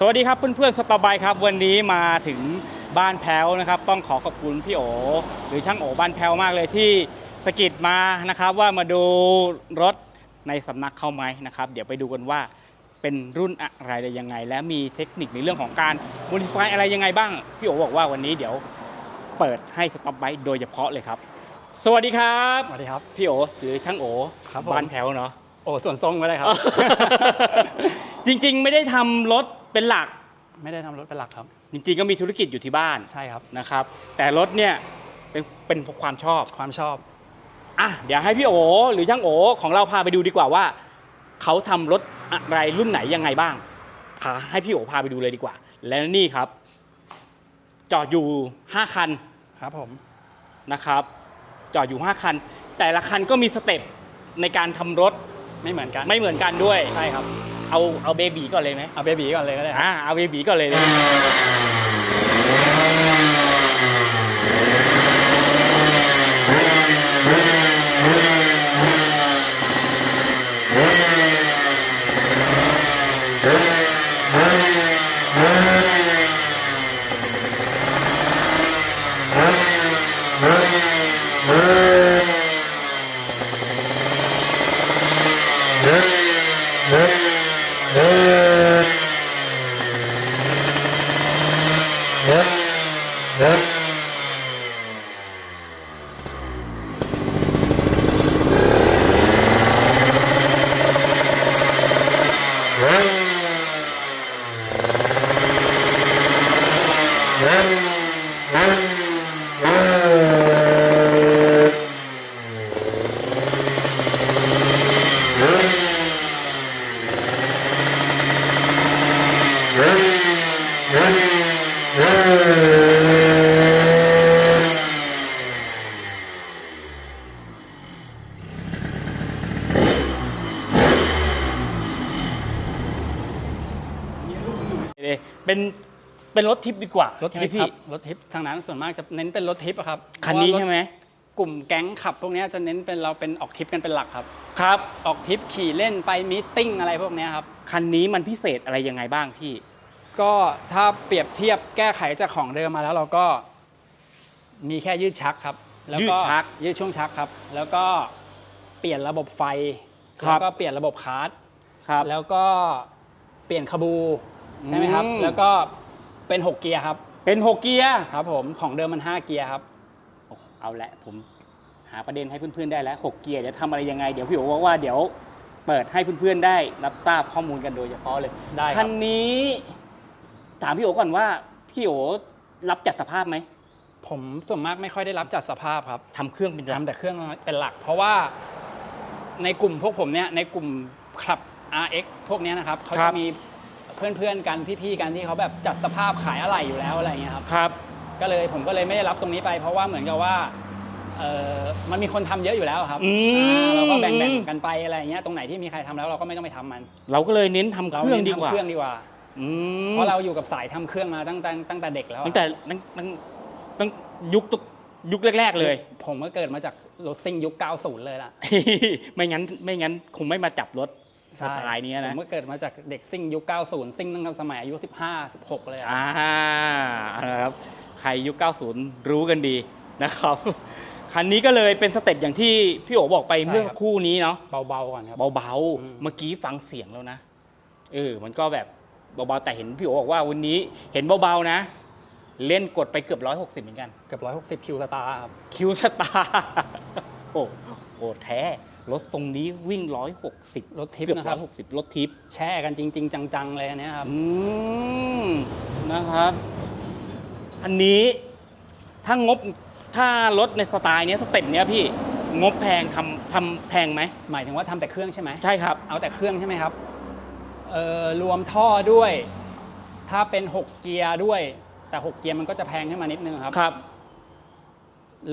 สวัสดีครับเพื่อนๆสตอร์บายครับวันนี้มาถึงบ้านแพ้วนะครับ ต้องขอขอบคุณพี่โอหรือช่างโอบ้านแพ้วมากเลยที่สะกิดมานะครับ ว่ามาดูรถในสำนักเข้าไหมนะครับ เดี๋ยวไปดูกันว่าเป็นรุ่นอะไรได้ยังไง และมีเทคนิคในเรื่องของการโมดิฟายอะไรยังไงบ้าง พี่โอบอกว่าวันนี้เดี๋ยวเปิดให้สต็อปไบโดยเฉพาะเลยครับ สวัสดีครับสวัสดีครับ พี่โอหรือช่างโอครับผม บ้านแพ้วเนาะโอ้ส่วนทรงก็ได้ครับ จริงๆ ไม่ได้ทำรถ เป็นหลักไม่ได้ทำรถเป็นหลักครับ จริงๆก็มีธุรกิจอยู่ที่บ้านใช่ครับ นะครับ แต่รถเนี่ยเป็นเป็นความชอบความชอบ อะเดี๋ยวให้พี่โอหรือช่างโอของเราพาไปดูดีกว่าว่า เขาทำรถอะไรรุ่นไหนยังไงบ้างพาให้พี่โอพาไปดูเลยดีกว่า และนี่ครับ จอดอยู่ 5 คันครับผมนะครับ จอดอยู่ 5 คัน แต่ละคันก็มีสเต็ปในการทำรถไม่เหมือนกัน ไม่เหมือนกันด้วย ใช่ครับ เอาเอาเบบีก่อนเลยไหมเอาเบบีก่อนเลยก็ได้ครับอ่าเอาเบบีก่อนเลยเป็นเป็นรถทิปดีกว่ารถทิปใช่ไหมครับรถทิปทางนั้นส่วนมากจะเน้นเป็นรถทิปอะครับคันนี้เพราะว่าใช่ไหมกลุ่มแก๊งขับพวกเนี้ยจะเน้นเป็นเราเป็นออกทริปกันเป็นหลักครับ ครับ ออกทริปขี่เล่นไปมีตติ้งอะไรพวกเนี้ยครับ คันนี้มันพิเศษอะไรยังไงบ้างพี่ ก็ถ้าเปรียบเทียบแก้ไขจากของเดิมมาแล้วเราก็ มีแค่ยืดชักครับ แล้วยืก็ดชักยืดช่วงชักครับ แล้วก็เปลี่ยนระบบไฟ ครับ แล้วก็เปลี่ยนระบบคาร์ดครับ แล้วก็เปลี่ยนขบู ใช่ไหมครับ อืม แล้วก็เป็น 6 เกียร์ครับ เป็นหกเกียร์ครับผม ของเดิมมัน 5 เกียร์ครับ โอ้เอาละผมหาประเด็นให้เพื่อนๆได้แล้วหกเกียร์เดี๋ยวทำอะไรยังไง เดี๋ยวพี่โอบอกว่าเดี๋ยวเปิดให้เพื่อนๆได้รับทราบข้อมูลกันโดยเฉพาะเลยได้ครับ คันนี้ถามพี่โอก่อนว่าพี่โอรับจัดสภาพไหมผมส่วนมากไม่ค่อยได้รับจัดสภาพครับทำเครื่องเป็นหลัก ทำแต่เครื่องเป็นหลัก เพราะว่าในกลุ่มพวกผมเนี่ยในกลุ่มคลับ RX พวกเนี้ยนะครับเขาจะมี เพื่อนๆกันพี่ๆกันที่เขาแบบจัดสภาพขายอะไหล่อยู่แล้วอะไรอย่างเงี้ยครับครับ ก็เลยผมก็เลยไม่ได้รับตรงนี้ไป เพราะว่าเหมือนกับว่าเออมันมีคนทำเยอะอยู่แล้วครับอืม อ่าเราก็แบ่งๆกันไปอะไรอย่างเงี้ยตรงไหนที่มีใครทำแล้วเราก็ไม่ต้องไปทำมันเราก็เลยเน้นทำเราเครื่องเน้นดีกว่าทำเครื่องดีกว่า อืมเพราะเราอยู่กับสายทำเครื่องมาตั้งแต่ตั้งแต่เด็กแล้วอะตั้งแต่ตั้งตั้งตั้งยุคตุยุคแรก ๆ เลย ผมก็เกิดมาจากรถซิ่งยุค 90 เลยล่ะ ไม่งั้นไม่งั้นคงไม่มาจับรถ สใช่ไตล์เนี้ยผนะมก็เกิดมาจากเด็กซิ่งยุค 90 ซิ่งตั้งแต่สมัยอายุ 15 16 เลยอะอ่านะครับใครยุค 90 รู้กันดีนะครับคันนี้ก็เลยเป็นสเต็ปอย่างที่พี่โอบอกไปเมื่อสักครู่นี้เนาะเบาๆก่อนครับเบาอืมๆเมื่อกี้ฟังเสียงแล้วนะเออมันก็แบบเบาๆแต่เห็นพี่โอบอกว่าวันนี้เห็นเบาๆนะ เล่นกดไปเกือบ160เหมือนกันเกือบ160คิวสตาร์ครับคิวสตาร์โอ้โหแท้ รถทรงนี้วิ่ง 160รถทิปเกือบนะครับ 160 รถทิปแช่กันจริง ๆ จังๆเลยอันเนี้ยครับอืมนะครับ อันนี้ถ้างบถ้ารถในสไตล์เนี้ยสเต็ปเนี้ยพี่งบแพงทำทำแพงไหมหมายถึงว่าทำแต่เครื่องใช่ไหมใช่ครับ เอาแต่เครื่องใช่ไหมครับเอ่อรวมท่อด้วย ถ้าเป็น 6 เกียร์ด้วย แต่ 6 เกียร์มันก็จะแพงขึ้นมานิดนึงครับ ครับ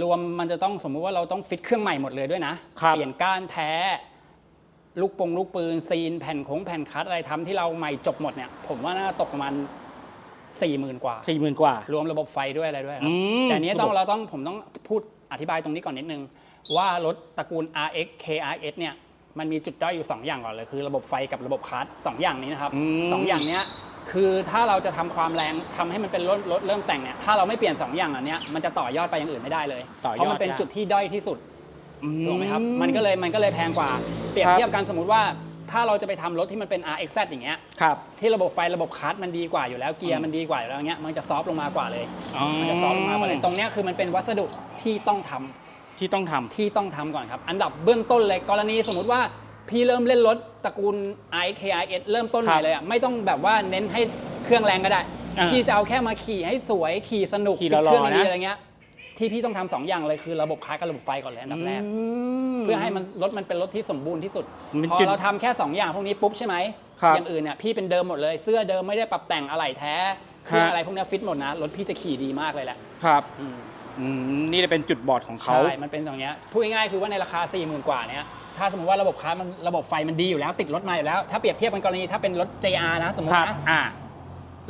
รวมมันจะต้องสมมุติว่าเราต้องฟิตเครื่องใหม่หมดเลยด้วยนะ ครับเปลี่ยนก้านแท้ ลูกปงลูกปืน ซีน แผ่นโค้งแผ่นคัดอะไรทำที่เราใหม่จบหมดเนี่ย ผมว่าน่าจะตกประมาณสี่หมื่นกว่า สี่หมื่นกว่า รวมระบบไฟด้วยอะไรด้วยครัอืบมแต่อันนี้ต้องระบบ เราต้องผมต้องพูดอธิบายตรงนี้ก่อนนิดนึง ว่ารถตระกูล RX KRS เนี่ยมันมีจุดด้อยอยู่ 2 อย่างก่อนเลยคือระบบไฟกับระบบคัสสองอย่างนี้นะครับอืม สองอย่างเนี้ย คือถ้าเราจะทำความแรงทำให้มันเป็นรถรถเริ่มแต่งเนี่ยถ้าเราไม่เปลี่ยน 2 อย่างอันเนี้ยมันจะต่อยอดไปอย่างอื่นไม่ได้เลยต่อยอดเพราะมันเป็นยากจุดที่ด้อยที่สุดอืถูกไหมครับมันก็เลยมันก็เลยแพงกว่า เปรียบครับเทียบกันสมมติว่าถ้าเราจะไปทำรถที่มันเป็น RXZ อย่างเงี้ยครับที่ระบบไฟระบบคลัตช์มันดีกว่าอยู่แล้วเกียร์มันดีกว่าอยู่แล้วเงี้ยมันจะซอฟต์ลงมากว่าเลยอ๋อมันจะซอฟต์ลงมากว่าเลยตรงเนี้ยคือมันเป็นวัสดุที่ต้องทำที่ต้องทำที่ต้องทำก่อนครับ อันดับเบื้องต้นเลยกรณีสมมุติว่า พี่เริ่มเล่นรถตระกูล i k i s เริ่มต้นใหครัม่บเลยอะไม่ต้องแบบว่าเน้นให้เครื่องแรงก็ได้อ่าพี่จะเอาแค่มาขี่ให้สวยขี่สนุกขี่ติดหล่อๆเครื่องดีนะๆอะไรเงี้ยที่พี่ต้องทำสองอย่างเลยคือระบบคลัตช์กับระบบไฟก่อนเลยอันดับแรกเพื่อให้มันรถมันเป็นรถที่สมบูรณ์ที่สุดมันพอจุดเราทำแค่ 2 อย่างพวกนี้ปุ๊บใช่ไหมครับอย่างอื่นเนี่ยพี่เป็นเดิมหมดเลยเสื้อเดิมไม่ได้ปรับแต่งอะไรแท้เครื่องฮะอะไรพวกนี้ฟิตหมดนะรถพี่จะขี่ดีมากเลยแหละครับอืมอืมนี่จะเป็นจุดบอดของเขาใช่มันเป็นตรงเนี้ยพูดง่ายๆคือว่าในราคา4 0,000กว่าเนี้ย ถ้าสมมติว่าระบบคาร์มันระบบไฟมันดีอยู่แล้ว ติดรถมาอยู่แล้ว ถ้าเปรียบเทียบกันกรณีถ้าเป็นรถ JR นะสมมคติรับนะอ่า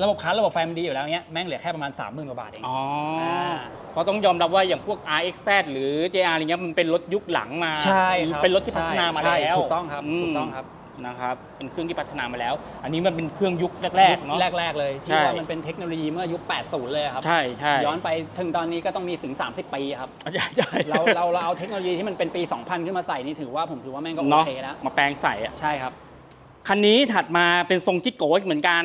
ระบบคาร์ระบบไฟมันดีอยู่แล้วเนี้ยแม่งเหลือแค่ประมาณ 30,000กว่าบาทเองอ๋ออาเพราะต้องยอมรับว่าอย่างพวก RXZ หรือ JR อะไรเงี้ยมันเป็นรถยุคหลังมา ใช่ครับเป็นรถที่พัฒนามาใช่แล้วถูกต้องครับมถูกต้องครับ นะครับเป็นเครื่องที่พัฒนามาแล้ว อันนี้มันเป็นเครื่องยุคแรกๆเนาะ แรกๆเลยที่ใช่ว่ามันเป็นเทคโนโลยีเมื่อยุค 80 เลยครับใช่ใช่ย้อนไปถึงตอนนี้ก็ต้องมีถึง 30 ปีครับ ใช่ใช่เราเราเราเอาเทคโนโลยีที่มันเป็นปี 2000 ขึ้นมาใส่นี่ถือว่าผมถือว่าแม่งก็โอเนาะเคแล้ว มาแปลงใส่อะใช่ครับ คันนี้ถัดมาเป็นทรงจิกโก้เหมือนกัน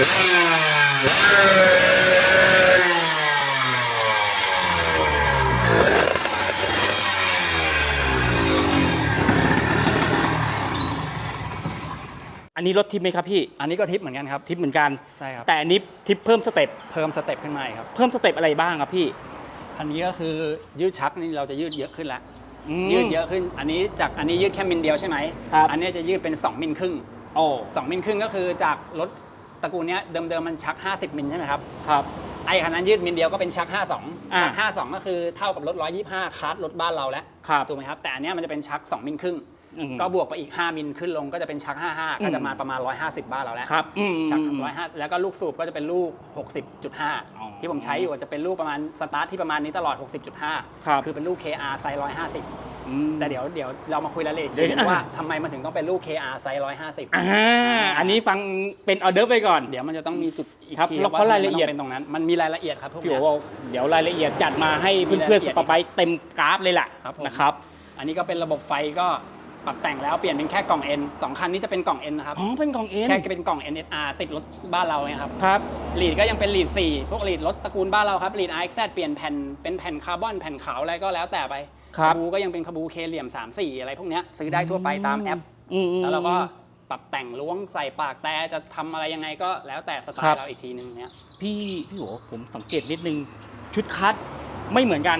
อันนี้รถทิปไหมครับพี่ อันนี้ก็ทิปเหมือนกันครับ ทิปเหมือนกัน ใช่ครับ แต่อันนี้ทิปเพิ่มสเต็ป เพิ่มสเต็ปขึ้นมาอีกครับ เพิ่มสเต็ปอะไรบ้างครับพี่ อันนี้ก็คือยืดชักนี่เราจะยืดเยอะขึ้นแล้วอืม ยืดเยอะขึ้น อันนี้จากอันนี้ยืดแค่มิลเดียวใช่ไหมครับ อันนี้จะยืดเป็น 2 มิลครึ่ง โอ้ 2 มิลครึ่งก็คือจากรถ ตระกูลเนี้ยเดิมๆมันชัก 50 มิลใช่ไหมครับครับ ไอ้คันนั้นยืดมิลเดียวก็เป็นชัก 52 อ่าชัก 52 ก็คือเท่ากับรถ 125คาร์ดรถบ้านเราแล้วครับถูกไหมครับ แต่อันเนี้ยมันจะเป็นชัก 2 มิลครึ่ง อืม ก็บวกไปอีก 5 มิลขึ้นลงก็จะเป็นชัก 55 ก็จะมาประมาณ 150 บ้านเราแล้วครับอืมชักอืมร้อยห้าแล้วก็ลูกสูบก็จะเป็นลูก อ๋อ60.5 ที่ผมใช้อยู่จะเป็นลูกประมาณสตาร์ทที่ประมาณนี้ตลอด 60.5 ครับ คือเป็นลูก KR ไซส์150 อืม แต่เดี๋ยวเดี๋ยวเรามาคุยรายละเอียดเดี๋ยวทีนึงว่าทำไมมันถึงต้องเป็นลูก KR ไซส์150 อ่าอันนี้ฟังเป็นออเดอร์ไปก่อน เดี๋ยวมันจะต้องมีจุดอีกครับทีแล้วเพราะรายละเอียดว่ทำไมมันต้องเป็นตรงนั้น มันมีรายละเอียดครับพวกพี่โอเนี้ย บอกเดี๋ยวรายละเอียดจัดมาให้มีเพื่อนรายละเอีๆสยดปาไปเต็มกราฟเลยล่ะครับผม นะครับ อันนี้ก็เป็นระบบไฟก็ปรับแต่งแล้วเปลี่ยนเป็นแค่กล่อง N สองคันนี้จะเป็นกล่อง N นะครับ อ๋อ เป็นกล่องเอ็นแค่เป็นกล่อง NSR ติดรถบ้านเราไงครับครับ ลีดก็ยังเป็นลีด4พวกลีดรถตระกูลบ้านเราครับลีด RXZ เปลี่ยนแผ่นเป็นแผ่นคาร์บอนแผ่นขาวอะไรก็แล้วแต่ไป ครับบูก็ยังเป็นคาบูเคเหลี่ยม3 4 อะไรพวกเนี้ยซื้อได้ทั่วไปตามแอปอืมอืมแล้วเราก็ปรับแต่งล้วงใส่ปากแต่จะทำอะไรยังไงก็แล้วแต่สไตครัล์บเราอีกทีนึงเนี้ยพี่พี่โอผมสังเกตนิดนึงชุดคัดไม่เหมือนกัน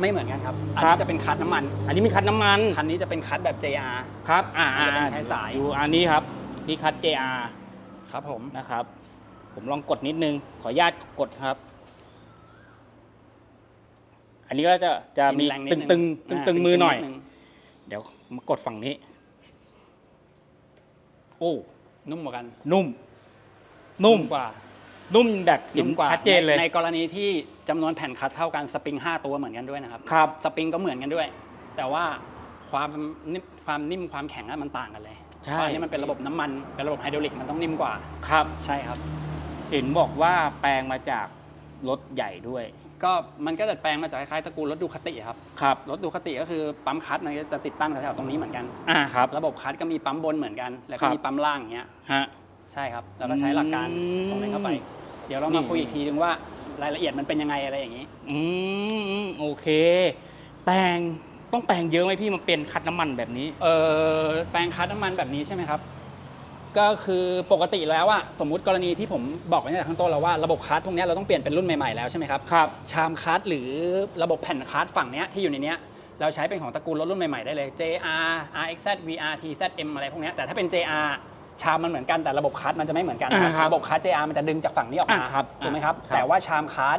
ไม่เหมือนกันครับอันครันี้บจะเป็นคัดน้ำมัน อันนี้มีคัดน้ำมันคันนี้จะเป็นคัดแบบ JR ครับ อ่าอันอ่านี้จะเป็นใช้สายดูอันนี้ครับนี่คัด JR ครับผมนะครับ ผมลองกดนิดนึงขออนุญาตกดครับ อันนี้ก็จะจะมีแรงนิดตึงนึตึงตึงตึงมือหน่อยดงเดี๋ยวมากดฝั่งนี้ โอ้ นุ่มกว่ากันนุ่ม นุ่ม กว่านุ่มแบบเห็นนุ่มกว่าชัดเจนเลยในในกรณีที่จำนวนแผ่นคัดเท่ากันสปริง5ตัวเหมือนกันด้วยนะครับ ครับ สปริงก็เหมือนกันด้วย แต่ว่าความนิ่มความนิ่มความแข็งอะมันต่างกันเลยใช่ เพราะอันนี้มันเป็นระบบน้ำมันเป็นระบบไฮดรอลิกมันต้องนิ่มกว่า ครับ ใช่ครับ เห็นบอกว่าแปลงมาจากรถใหญ่ด้วย ก็มันก็ดัดแปลงมาจากคล้ายๆตระกูลรถดูคติครับครับรถดูคติก็คือปั๊มคัดมันก็จะติดตั้งแถวๆตรงนี้เหมือนกันอ่าครับ ระบบคัดก็มีปั๊มบนเหมือนกัน แล้วครัก็บมีปั๊มล่างอย่างเงี้ยฮะใช่ครับแล้วก็ใช้หลักการอืมตรงนั้นเข้าไป เดี๋ยวเรานี่มาคุยอีกทีนึงว่ารายละเอียดมันเป็นยังไงอะไรอย่างนี้อืมอืมโอเค แปลงต้องแปลงเยอะไหมพี่มันเป็นคัดน้ำมันแบบนี้เออแปลงคัดน้ำมันแบบนี้ใช่ไหมครับ ก็คือปกติแล้วอะสมมุติกรณีที่ผมบอกไว้ในข้างต้นแล้วว่าระบบคัสพวกเนี้ยเราต้องเปลี่ยนเป็นรุ่นใหม่ๆแล้วใช่ไหมครับ ครับ ชามคัสหรือระบบแผ่นคัสฝั่งเนี้ยที่อยู่ในเนี้ยเราใช้เป็นของตระกูลรถรุ่นใหม่ๆได้เลย JR RXZ VR TZM อะไรพวกเนี้ยแต่ถ้าเป็น JR ชามมันเหมือนกันแต่ระบบคัสมันจะไม่เหมือนกันนะอ่าครับระบบคัส JR มันจะดึงจากฝั่งนี้ออกมาอ่าครับถูกไหมครับ ครับ แต่ว่าชามคัส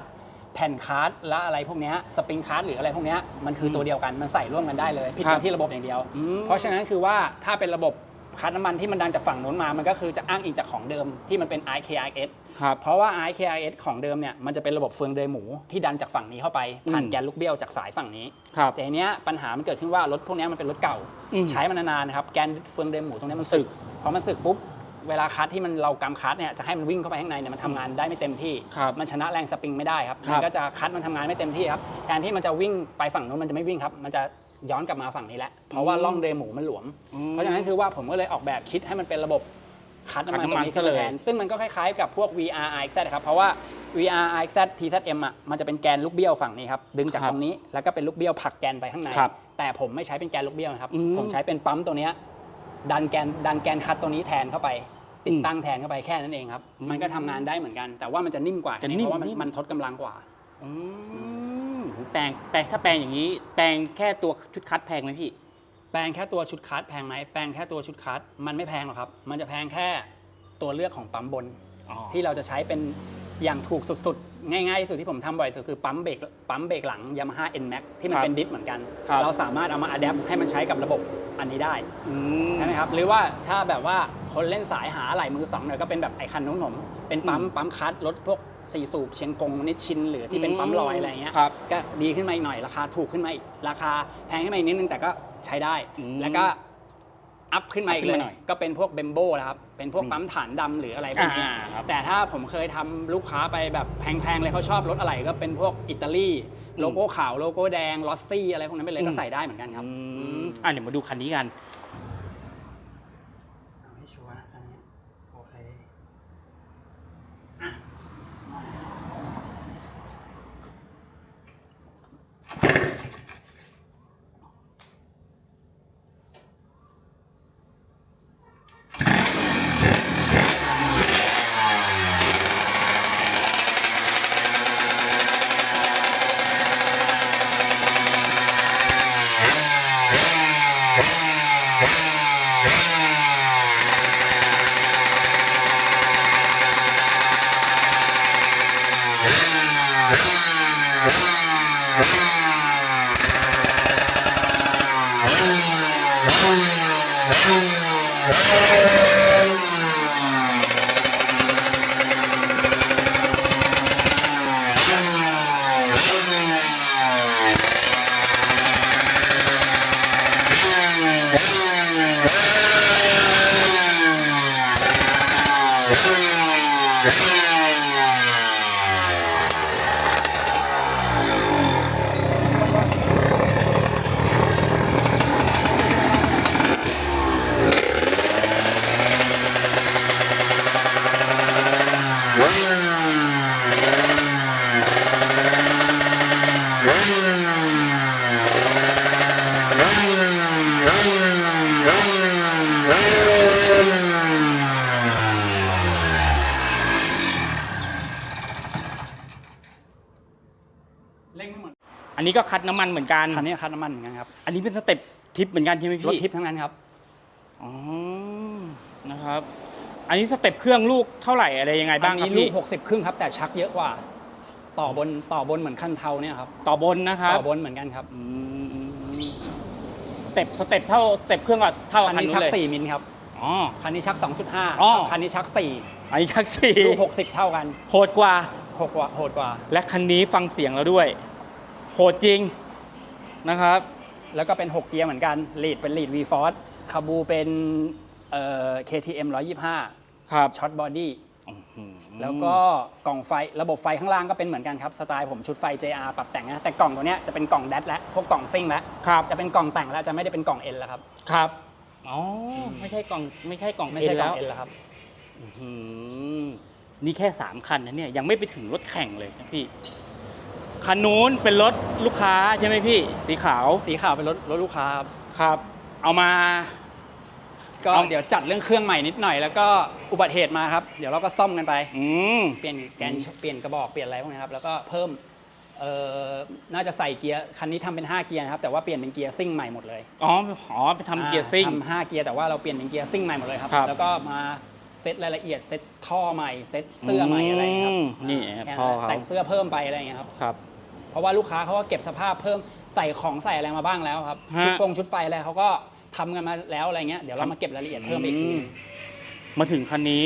แผ่นคัสและอะไรพวกเนี้ยสปริงคัสหรืออะไรพวกเนี้ยมันคือตัวเดียวกันมันใส่ร่วมกันได้เลยผิดครักับนที่ระบบอย่างเดียวอืมเพราะฉะนั้นคือว่าถ้าเป็นระบบ คัสน้ำมันที่มันดันจากฝั่งโน้นมา มันก็คือจะอ้างอิงจากของเดิมที่มันเป็น IKIS ครับ เพราะว่า IKIS ของเดิมเนี่ยมันจะเป็นระบบเฟืองเดยหมูที่ดันจากฝั่งนี้เข้าไปผ่านอืมแกนลูกเบี้ยวจากสายฝั่งนี้ ครับแต่ทีเนี้ยปัญหามันเกิดขึ้นว่ารถพวกเนี้ยมันเป็นรถเก่า อืม ใช้มานานๆนะครับแกนเฟืองเดยหมูตรงเนี้ยมันสึกพอมันสึกปุ๊บเวลาคัสที่มันเรากำคัสเนี่ยจะให้มันวิ่งเข้าไปข้างในเนี่ยมันทำงานได้ไม่เต็มที่ ครับมันชนะแรงสปริงไม่ได้ครับครับ มันก็จะคัสมันทำงานไม่เต็มที่ครับแทนที่มันจะวิ่งไปฝั่งนู้นมันจะไม่วิ่งครับ มันจะ ย้อนกลับมาฝั่งนี้แหละเพราะว่าล่องเดยหมูมันหลวมอืมเพราะฉะนั้นคือว่าผมก็เลยออกแบบคิดให้มันเป็นระบบคัดน้ำมันคัดตรน้ำมันงนี้ซะขึ้นเลยมาแทนซึ่งมันก็คล้ายๆกับพวก VR RXZ นะครับเพราะว่า VR RXZ TZM อะมันจะเป็นแกนลูกเบี้ยวฝั่งนี้ครับดึงจากครับตรงนี้แล้วก็เป็นลูกเบี้ยวผลักแกนไปข้างในครับแต่ผมไม่ใช้เป็นแกนลูกเบี้ยวนะครับอืมผมใช้เป็นปั๊มตัวเนี้ยดันแกนดันแกนคัดตัวนี้แทนเข้าไป ติดตั้งแทนเข้าไปแค่นั้นเองครับอืมมันก็ทำงานได้เหมือนกัน แต่ว่ามันจะนิ่มกว่าแค่จะนี้นิ่มเพราะว่ามันนิ่มมันทดกำลังกว่าอื มแปลงแปลงถ้าแปลงอย่างนี้ แปลงแค่ตัวชุดคัดแพงไหมพี่ แปลงแค่ตัวชุดคัสแพงไหมแปลงแค่ตัวชุดคัสมันไม่แพงหรอกครับ มันจะแพงแค่ตัวเลือกของปั๊มบนที่เราจะใช้เป็นอย่างถูกสุดๆ ง่ายๆที่สุดที่ผมทำบ่อยสุดคือปั๊มเบรกปั๊มเบรกหลัง Yamaha NMAX ที่มันครับเป็นดิสเหมือนกัน ครับ เราสามารถเอามาอัดแอปให้มันใช้กับระบบอันนี้ได้อืมใช่ไหมครับ หรือว่าถ้าแบบว่าคนเล่นสายหาอะไหล่มือสองหน่อยก็เป็นแบบไอคันนุ่มๆ เป็นปั๊มอืมปั๊มคัสรถพวกสี่สูบเชียงกงนิชชินหรือที่เป็นปั๊มลอยอะไรเงี้ยครับก็ดีขึ้นมาอีกหน่อยราคาถูกขึ้นมาอีกราคาแพงขึ้นมาอีกนิดนึงแต่ก็ใช้ได้อืมแล้วก็อัพขึ้นมาอีกเลอัพขึ้ยนมาหน่อยก็เป็นพวกเบมโบนะครับเป็นพวกอืมปั๊มฐานดำหรืออะไรพวกนี้อ่าครับแต่ถ้าผมเคยทำลูกค้าไปแบบแพงๆเลยเขาชอบรถอะไรก็เป็นพวกอิตาลีโลโก้ขาวโลโก้แดงลอสซี่อะไรพวกนั้นไปเลยก็ใส่ได้เหมือนกันครับอืมอะเดี๋ยวมาดูคันนี้กันเอาให้ชัวร์นะคันนี้โอเค นนี้ก็คัดน้ำมันเหมือนกัน คันนี้คันน้ำมันเหมือนกันครับ อันนี้เป็นสเต็ปทิปเหมือนกันใช่ไหมพี่รถทิปทั้งนั้นครับ อ๋อ นะครับ อันนี้สเต็ปเครื่องลูกเท่าไหร่อะไรยังไงบ้างอันครับนี้ลูพี่ก 60 ครึ่งครับ แต่ชักเยอะกว่า ต่อบนต่อบนเหมือนคันเทาเนี่ยครับ ต่อบนนะครับต่อบนเหมือนกันครับอืมสเต็ปสเต็ปเท่าสเต็ปเครื่องก็เท่าคันคันนี้นู้ชันกเลย4มิลครับ อ๋อ คันนี้ชัก2.5อ๋อคันนี้ชักอันนี้ชักสี่4ลูก60 เท่ากัน โหดกว่าหกกว่าโหดกว่า และคันนี้ฟังเสียงแล้วด้วยโหดจริงนะครับ แล้วก็เป็น 6 เกียร์เหมือนกันลีดเป็นลีด V Force คาบูเป็นเอ่อ KTM 125 ครับ ช็อตบอดี้อื้อหือแล้วก็กล่องไฟระบบไฟข้างล่างก็เป็นเหมือนกันครับ สไตล์ผมชุดไฟ JR ปรับแต่งนะแต่กล่องตัวเนี้ยจะเป็นกล่องแดดแล้วพวกกล่องซิ่งแล้วครับจะเป็นกล่องแต่งแล้วจะไม่ได้เป็นกล่องเอ็นแล้วครับครับอ๋อไม่ใช่กล่องไม่ใช่กล่องไม่ใช่กล่องเอ็เอ็นนแล้วแล้วครับอื้อหือนี่แค่สามคันนะเนี่ยยังไม่ไปถึงรถแข่งเลยนะพี่ คันนู้นเป็นรถลูกค้าใช่ไหมพี่ สีขาวสีขาวเป็นรถรถลูกค้าครับครับ เอามา ก็เอา เดี๋ยวจัดเรื่องเครื่องใหม่นิดหน่อย แล้วก็อุบัติเหตุมาครับ เดี๋ยวเราก็ซ่อมกันไป อืม เปลี่ยนแกนเปลี่ยนกระบอกเปลี่ยนอะไรพวกนี้ครับแล้วก็เพิ่มเอ่อน่าจะใส่เกียร์คันนี้ทำเป็น 5 เกียร์นะครับแต่ว่าเปลี่ยนเป็นเกียร์ซิ่งใหม่หมดเลยอ๋ออ๋อไปทำเกียร์ซิ่ง อ่าทำห้าเกียร์แต่ว่าเราเปลี่ยนเป็นเกียร์ซิ่งใหม่หมดเลยครับครับ แล้วก็มาเซตรายละเอียดเซตท่อใหม่เซตเสื้อใหม่อะไรอย่างเงี้ยครับอืมนี่าท่อเขาแต่งเสื้อเพิ่มไปอะไรอย่างเงี้ยครับ ครับ เพราะว่าลูกค้าเขาก็เก็บสภาพเพิ่มใส่ของใส่อะไรมาบ้างแล้วครับฮะ ชุดฟงชุดไฟอะไรเขาก็ทำกันมาแล้วอะไรเงี้ยเดี๋ยวเรามาเก็บรายละเอียดเพิ่มไปอีกทีอืมมาถึงคันนี้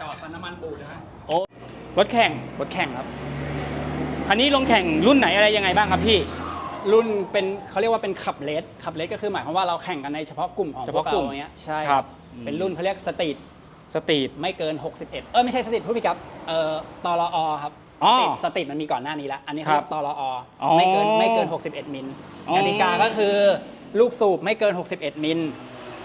จอดฟันน้ำมันบูดนะครับ โอ้ รถแข่ง รถแข่งครับ คันนี้ลงแข่งรุ่นไหนอะไรยังไงบ้างครับพี่ รุ่นเป็นเขาเรียกว่าเป็นขับเลสขับเลสก็คือหมายความว่าเราแข่งกันในเฉพาะกลุ่มของเฉพวพาะกกลุ่เรามอย่างเงี้ยใช่ครับ เป็นรุ่นเขาเรียกสตรีทสตรีท ไม่เกิน 61 เออไม่ใช่สตรีทผู้พิกับเอ่อตลอครับอ๋อสตรีทสตรีทมันมีก่อนหน้านี้แล้วอันนี้ครัเขาบเรียกตลออ๋อไม่เกินไม่เกิน 61 มิลอ๋อกติกาก็คือลูกสูบไม่เกิน 61 มิล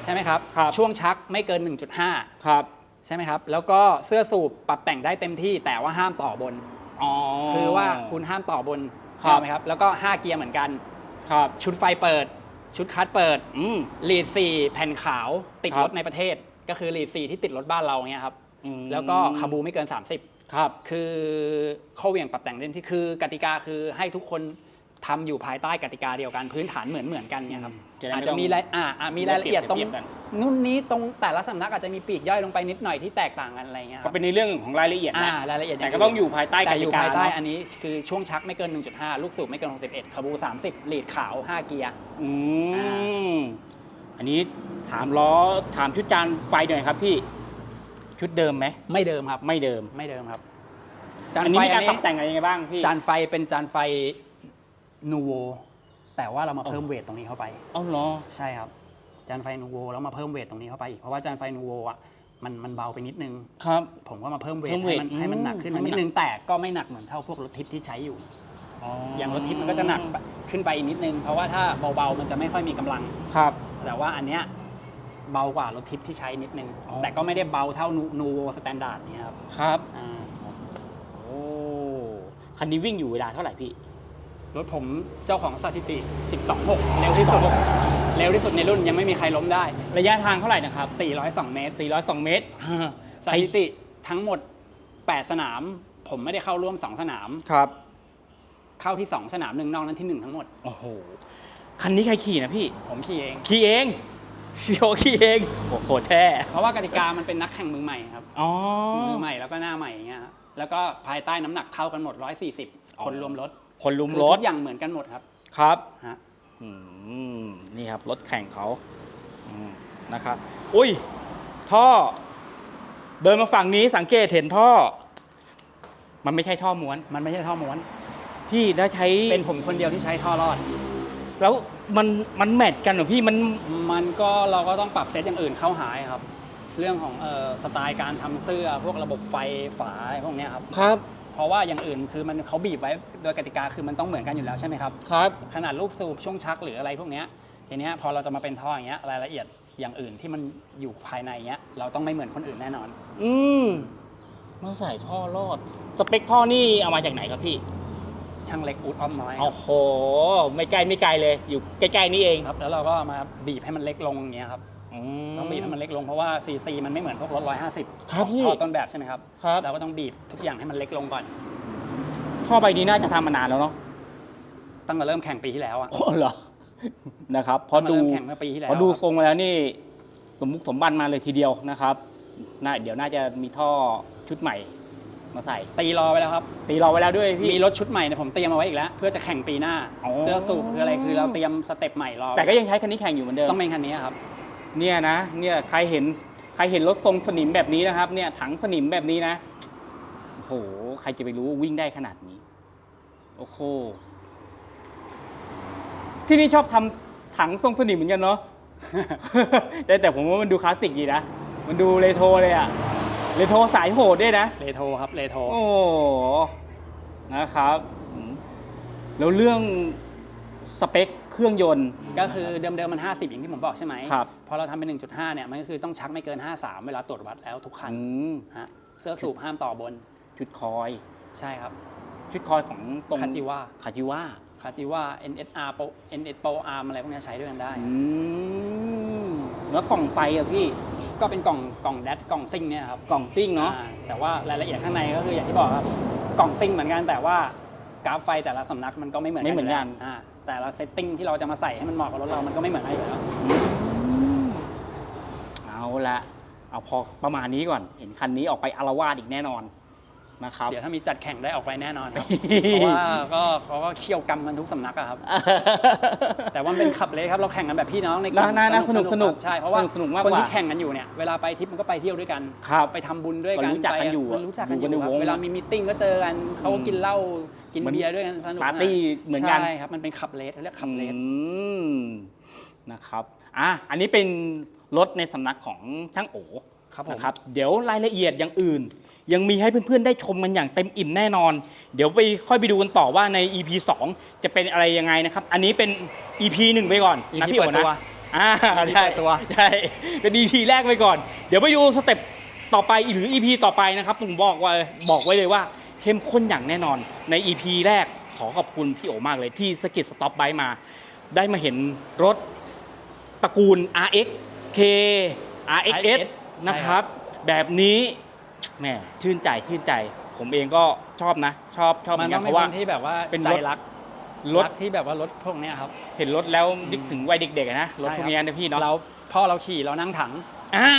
ใช่ไหมครับครับ ช่วงชักไม่เกิน 1.5 ครับ ใช่ไหมครับ แล้วก็เสื้อสูบปรับแต่งได้เต็มที่แต่ว่าห้ามต่อบน อ๋อ คือว่าคุณห้ามต่อบนครับเข้าไหมครับ แล้วก็ 5 เกียร์เหมือนกัน ครับชุดไฟเปิด ชุดคัดเปิด อืม ลีดสี่แผ่นขาวติดครับรถในประเทศ ก็คือลีดสี่ที่ติดรถบ้านเราเงี้ยครับ อืมแล้วก็คาบูไม่เกิน 30 ครับ คือข้อเหวี่ยงปรับแต่งเล่นที่คือกติกาคือให้ทุกคน ทำอยู่ภายใต้กติกาเดียวกันพื้นฐานเหมือนเหมือนๆกันเนี่ยครับจะได้อาจไม่ต้จะองมีรายอ่าอ่ามีรายละเอียดตรงเปรียบกัน นู่นนี้ตรงแต่ละสำนักอาจจะมีปลีกย่อยลงไปนิดหน่อยที่แตกต่างกันอะไรเงี้ยคก็รับเป็นในเรื่องของรายละเอียดอ่านะรายละเอียดแต่ก็ต้องอยู่ภายใต้กแต่อติยู่กาภายใต้เนอะอันนี้คือช่วงชักไม่เกิน 1.5 ลูกสูบไม่เกิน 61คาบู 30ลีดขาว 5 เกียร์ อืมอันนี้ถามล้อถามชุดจานไฟหน่อยครับพี่ ชุดเดิมไหมไม่เดิมครับ ไม่เดิมไม่เดิมครับอันนี้มีการปรับแต่งอะไรยังไงบ้างพี่จานไฟเป็นจานไฟ นูโวแต่ว่าเรามาเพิ่มเวทตรงนี้เข้าไปเอ้าเหรอใช่ครับจานไฟนูโวแล้วมาเพิ่มเวทตรงนี้เข้าไปอีกเพราะว่าจานไฟนูโวอะมันมันเบาไปนิดนึงครับ ผมก็มาเพิ่มเวทเพิ่มเวให้ทมันให้มันหนักขึ้นอืมามนิดให้มันหนักนึงแต่ก็ไม่หนักเหมือนเท่าพวกรถทิปที่ใช้อยู่อย่างรถทิปมันก็จะหนักขึ้นไปอีกนิดนึง เพราะว่าถ้าเบาๆมันจะไม่ค่อยมีกำลังครับ แต่ว่าอันเนี้ยเบากว่ารถทิปที่ใช้นิดนึงอ๋อแต่ก็ไม่ได้เบาเท่านูโวสแตนดาร์ดเนี่ยครับครับอ่าโอ้คันนี้วิ่งอยู่เวลาเท่าไหร่พี่ รถผมเจ้าของสถิติ 12.6 เร็วที่สุด เร็วที่สุดในรุ่นยังไม่มีใครล้มได้ ระยะทางเท่าไหร่นะครับ 402 เมตร 402 เมตรอ่าสถิติทั้งหมด 8 สนาม ผมไม่ได้เข้าร่วม 2 สนาม ครับ เข้าที่ 2 สนามหนึ่งนอกนั้นที่ 1 ทั้งหมด โอ้โห คันนี้ใครขี่นะพี่ ผมขี่เอง ขี่เองพี่โอขี่เองโอ้โหแท้ เพราะว่ากติกามันเป็นนักแข่งมือใหม่ครับ อ๋อ มือใหม่แล้วก็หน้าใหม่อย่างเงี้ยครับแล้วก็ภายใต้น้ำหนักเท่ากันหมด 140 คนรวมรถ คนลุมคือรถทุกอย่างเหมือนกันหมดครับครับฮะอืมนี่ครับรถแข่งเขาอืมนะครับอุ้ย ท่อ เดินมาฝั่งนี้สังเกตเห็นท่อ มันไม่ใช่ท่อม้วน มันไม่ใช่ท่อม้วนพี่ได้ใช้เป็นผมคนเดียวที่ใช้ท่อรอด แล้วมันมันแมทกันเหรอพี่มันมันก็เราก็ต้องปรับเซตอย่างอื่นเข้าหายครับ เรื่องของเออสไตล์การทำเสื้อพวกระบบไฟฝาอะไรพวกเนี้ยครับ ครับ เพราะว่าอย่างอื่นคือมันเขาบีบไว้โดยกติกาคือมันต้องเหมือนกันอยู่แล้วใช่ไหมครับ ครับ ขนาดลูกสูบช่วงชักหรืออะไรพวกเนี้ยทีเนี้ยพอเราจะมาเป็นท่ออย่างเงี้ยรายละเอียดอย่างอื่นที่มันอยู่ภายในเงี้ยเราต้องไม่เหมือนคนอื่นแน่นอน อืมมาใส่ท่อรอด สเปคท่อนี่เอามาจากไหนครับพี่ช่างเล็กอูดออมน้อยโอ้โห ไม่ไกลไม่ไกลเลย อยู่ใกล้ๆนี่เองครับ แล้วเราก็เอามาบีบให้มันเล็กลงอย่างเงี้ยครับอืม ต้องบีบให้มันเล็กลงเพราะว่า CC มันไม่เหมือนพวกรถ 150ครับพี่ ท่อต้นแบบใช่ไหมครับ ครับเราก็ต้องบีบทุกอย่างให้มันเล็กลงก่อน ท่อใบนี้น่าจะทำมานานแล้วเนาะตั้งแต่เริ่มแข่งปีที่แล้วอะโอ้เหรอ นะครับเพอตั้งแต่ดูเริ่มแข่งเมื่อปีที่แล้วพอดูครับทรงมาแล้วนี่สมมุกสมบันมาเลยทีเดียวนะครับน่าเดี๋ยวน่าจะมีท่อชุดใหม่ มาใส่ ตีรอไว้แล้วครับ ตีรอไว้แล้วด้วยพี่ มีรถชุดใหม่เนี่ยผมเตรียมเอาไว้อีกแล้ว เพื่อจะแข่งปีหน้า อ๋อ เสื้อสูบคืออะไรคือเราเตรียมสเต็ปใหม่รอแต่ก็ยังใช้คันนี้แข่งอยู่เหมือนเดิมต้องเป็นคันนี้ครับ เนี่ยนะเนี่ยใครเห็นใครเห็นรถทรงสนิมแบบนี้นะครับ เนี่ยถังสนิมแบบนี้นะโอ้โหใครจะไปรู้ว่าวิ่งได้ขนาดนี้ โอ้โหที่นี่ชอบทำถังทรงสนิมเหมือนกันเนาะแต่แต่ผมว่ามันดูคลาสสิกดีนะมันดูเรโทรเลยอะเรโทรสายโหดด้วยนะเรโทรครับเรโทรโอ้โหนะครับอืมแล้วเรื่องสเปค เครื่องยนต์ ก็คือเดิมๆมัน 50 อย่างที่ผมบอกใช่ไหมครับ พอเราทำเป็น 1.5 เนี่ย มันก็คือต้องชักไม่เกิน 53 เวลาตรวจวัดแล้วทุกคันอืมฮะเสื้อสูบห้ามต่อบน ชุดคอย ใช่ครับ ชุดคอยของตรงคาจิว่า คาจิว่าคาจิว่า NSR Pro NS Pro Arm อะไรพวกเนี้ยใช้ด้วยกันได้ อืมแล้วกล่องไฟอะพี่ ก็เป็นกล่องกล่องแดดกล่องซิ่งเนี่ยครับกล่องซิ่งเนาะ อ่แต่ว่ารายละเอียดข้างในก็คืออย่างที่บอกครับ กล่องซิ่งเหมือนกันแต่ว่า กราฟไฟแต่ละสำนักมันก็ไม่เหมือนกันไม่เหมือนกัน ยู่แล้วอ่าแต่ละเซตติ้งที่เราจะมาใส่ให้มันเหมาะกับรถเรามันก็ไม่เหมือนกันอยู่แล้ว เอาละเอาพอประมาณนี้ก่อน เห็นคันนี้ออกไปอารวาสอีกแน่นอนนะครับ เดี๋ยวถ้ามีจัดแข่งได้ออกไปแน่นอนครับ เพราะว่าก็เขาก็เคี่ยวกรรมกันทุกสำนักอะครับ แต่ว่ามันเป็นขับเลยครับเราแข่งกันแบบพี่น้องในกลุ่มน่าน่าสนุกสนุกครับใช่เพราะว่าสนุกสนุกมากคนกว่าที่แข่งกันอยู่เนี่ยเวลาไปทริปมันก็ไปเที่ยวด้วยกัน ครับ ไปทำบุญด้วยกันก็รู้จักกันอยู่ไปมันรู้จักกันออยู่ยู่กันในครับวง เวลามีมิทติ้งก็เจอกันเขาก็กินเหล้า กินเหมือนเบียร์ด้วยกันสนุกปาร์ตี้เหมือนกันใช่ครับมันเป็นขับเลสเขาเรียกขับเลสอืมนะครับอะอันนี้เป็นรถในสำนักของช่างโอครับผมนะครับเดี๋ยวรายละเอียดอย่างอื่น ยังมีให้เพื่อนๆได้ชมกันอย่างเต็มอิ่มแน่นอน เดี๋ยวไปค่อยไปดูกันต่อว่าใน EP 2 จะเป็นอะไรยังไงนะครับ อันนี้เป็น EP 1 ไปก่อนนะ EP พี่โอเปิดตัวนะอ่า EP ใช่เปิดตัวใช่เป็น EP แรกไปก่อน เดี๋ยวไปดูสเต็ปต่อไปหรือ EP ต่อไปนะครับผมบอกไว้บอกไว้เลยว่า เข้มข้นอย่างแน่นอน ใน EP แรกขอขอบคุณพี่โอมากเลยที่สกิดสต็อปไบมา ได้มาเห็นรถตระกูล RX K RXS RXS นะครับ แบบนี้แหมชื่นใจชื่นใจ ผมเองก็ชอบนะ ชอบชอบเหมัมือนนกัต้อนงเพเป็นราะคว่านที่แบบว่าเป็นใจรถรักรถรักที่แบบว่ารถพวกเนี้ยครับ เห็นรถแล้วนึกถึงวัยเด็กๆอะนะรถพวกนี้นะพี่เนาะเราพ่อเราขี่เรานั่งถังอ่า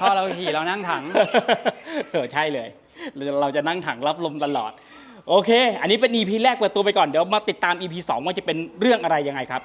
พ่อเราขี่เรานั่งถังเออใช่เลย เราจะนั่งถังรับลมตลอด โอเค อันนี้เป็น EP แรกเปิดตัวไปก่อน เดี๋ยวมาติดตาม EP 2 ว่าจะเป็นเรื่องอะไรยังไงครับ